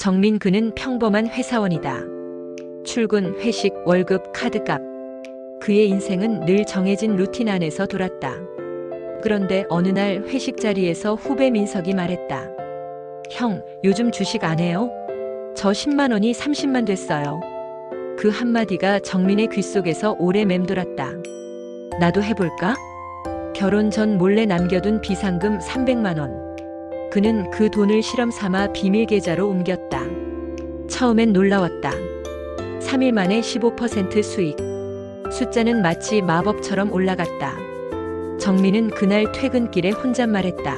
정민 그는 평범한 회사원이다. 출근, 회식, 월급, 카드값. 그의 인생은 늘 정해진 루틴 안에서 돌았다. 그런데 어느 날 회식 자리에서 후배 민석이 말했다. 형, 요즘 주식 안 해요? 저 10만 원이 30만 됐어요. 그 한마디가 정민의 귓속에서 오래 맴돌았다. 나도 해볼까? 결혼 전 몰래 남겨둔 비상금 300만 원. 그는 그 돈을 실험 삼아 비밀 계좌로 옮겼다. 처음엔 놀라웠다. 3일 만에 15% 수익. 숫자는 마치 마법처럼 올라갔다. 정민은 그날 퇴근길에 혼잣말했다.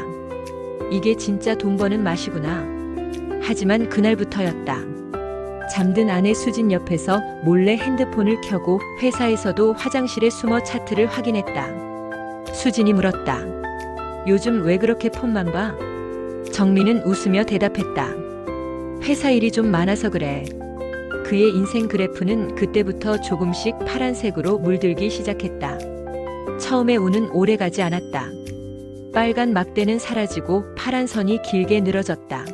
이게 진짜 돈 버는 맛이구나. 하지만 그날부터였다. 잠든 아내 수진 옆에서 몰래 핸드폰을 켜고 회사에서도 화장실에 숨어 차트를 확인했다. 수진이 물었다. 요즘 왜 그렇게 폰만 봐? 정민은 웃으며 대답했다. 회사 일이 좀 많아서 그래. 그의 인생 그래프는 그때부터 조금씩 파란색으로 물들기 시작했다. 처음에 운은 오래 가지 않았다. 빨간 막대는 사라지고 파란 선이 길게 늘어졌다.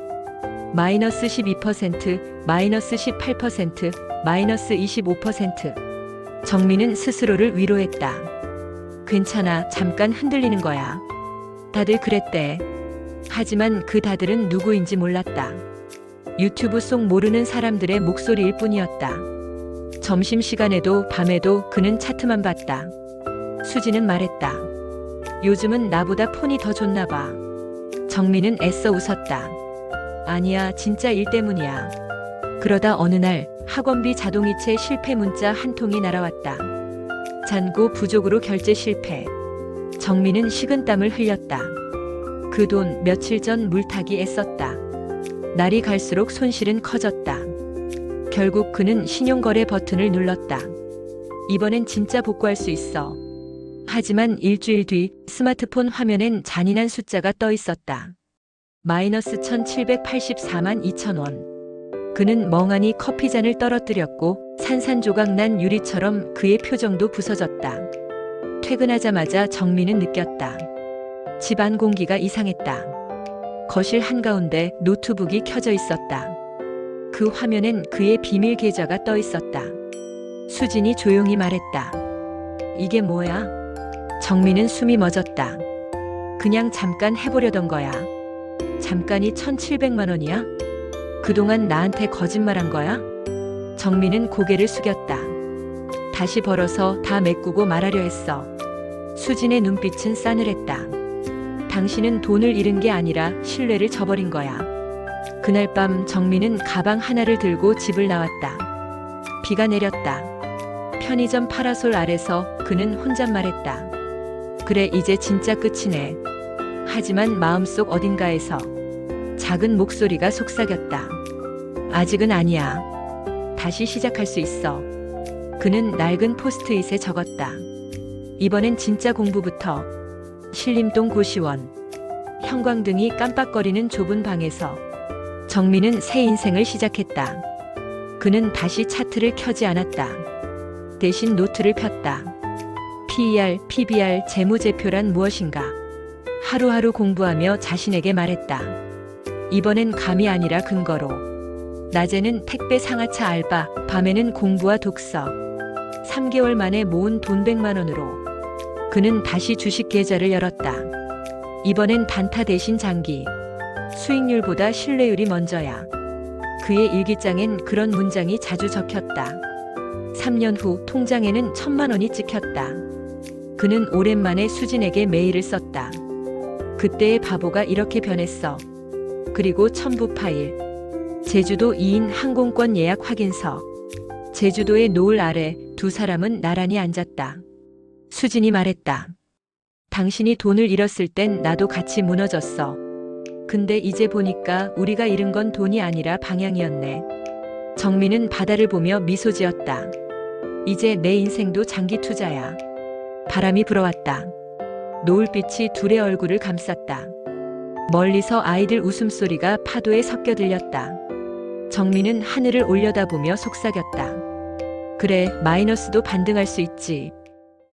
마이너스 12%, 마이너스 18%, 마이너스 25%. 정민은 스스로를 위로했다. 괜찮아, 잠깐 흔들리는 거야. 다들 그랬대. 하지만 그 다들은 누구인지 몰랐다. 유튜브 속 모르는 사람들의 목소리일 뿐이었다. 점심시간에도 밤에도 그는 차트만 봤다. 수지는 말했다. 요즘은 나보다 폰이 더 좋나 봐. 정민은 애써 웃었다. 아니야, 진짜 일 때문이야. 그러다 어느 날 학원비 자동이체 실패 문자 한 통이 날아왔다. 잔고 부족으로 결제 실패. 정민은 식은땀을 흘렸다. 그 돈 며칠 전 물타기 애썼다. 날이 갈수록 손실은 커졌다. 결국 그는 신용거래 버튼을 눌렀다. 이번엔 진짜 복구할 수 있어. 하지만 일주일 뒤 스마트폰 화면엔 잔인한 숫자가 떠 있었다. 마이너스 1784만 2천 원. 그는 멍하니 커피잔을 떨어뜨렸고 산산조각 난 유리처럼 그의 표정도 부서졌다. 퇴근하자마자 정민은 느꼈다. 집안 공기가 이상했다. 거실 한가운데 노트북이 켜져 있었다. 그 화면엔 그의 비밀 계좌가 떠 있었다. 수진이 조용히 말했다. 이게 뭐야? 정민은 숨이 멎었다. 그냥 잠깐 해보려던 거야. 잠깐이 1700만 원이야? 그동안 나한테 거짓말한 거야? 정민은 고개를 숙였다. 다시 벌어서 다 메꾸고 말하려 했어. 수진의 눈빛은 싸늘했다. 당신은 돈을 잃은 게 아니라 신뢰를 저버린 거야. 그날 밤 정민은 가방 하나를 들고 집을 나왔다. 비가 내렸다. 편의점 파라솔 아래서 그는 혼잣말했다. 그래, 이제 진짜 끝이네. 하지만 마음속 어딘가에서 작은 목소리가 속삭였다. 아직은 아니야. 다시 시작할 수 있어. 그는 낡은 포스트잇에 적었다. 이번엔 진짜 공부부터. 신림동 고시원. 형광등이 깜빡거리는 좁은 방에서 정민은 새 인생을 시작했다. 그는 다시 차트를 켜지 않았다. 대신 노트를 폈다. PER, PBR, 재무제표란 무엇인가? 하루하루 공부하며 자신에게 말했다. 이번엔 감이 아니라 근거로. 낮에는 택배 상하차 알바, 밤에는 공부와 독서. 3개월 만에 모은 돈 100만 원으로 그는 다시 주식 계좌를 열었다. 이번엔 단타 대신 장기. 수익률보다 신뢰율이 먼저야. 그의 일기장엔 그런 문장이 자주 적혔다. 3년 후 통장에는 천만 원이 찍혔다. 그는 오랜만에 수진에게 메일을 썼다. 그때의 바보가 이렇게 변했어. 그리고 첨부 파일. 제주도 2인 항공권 예약 확인서. 제주도의 노을 아래 두 사람은 나란히 앉았다. 수진이 말했다. 당신이 돈을 잃었을 땐 나도 같이 무너졌어. 근데 이제 보니까 우리가 잃은 건 돈이 아니라 방향이었네. 정민은 바다를 보며 미소 지었다. 이제 내 인생도 장기 투자야. 바람이 불어왔다. 노을빛이 둘의 얼굴을 감쌌다. 멀리서 아이들 웃음소리가 파도에 섞여 들렸다. 정민은 하늘을 올려다보며 속삭였다. 그래, 마이너스도 반등할 수 있지.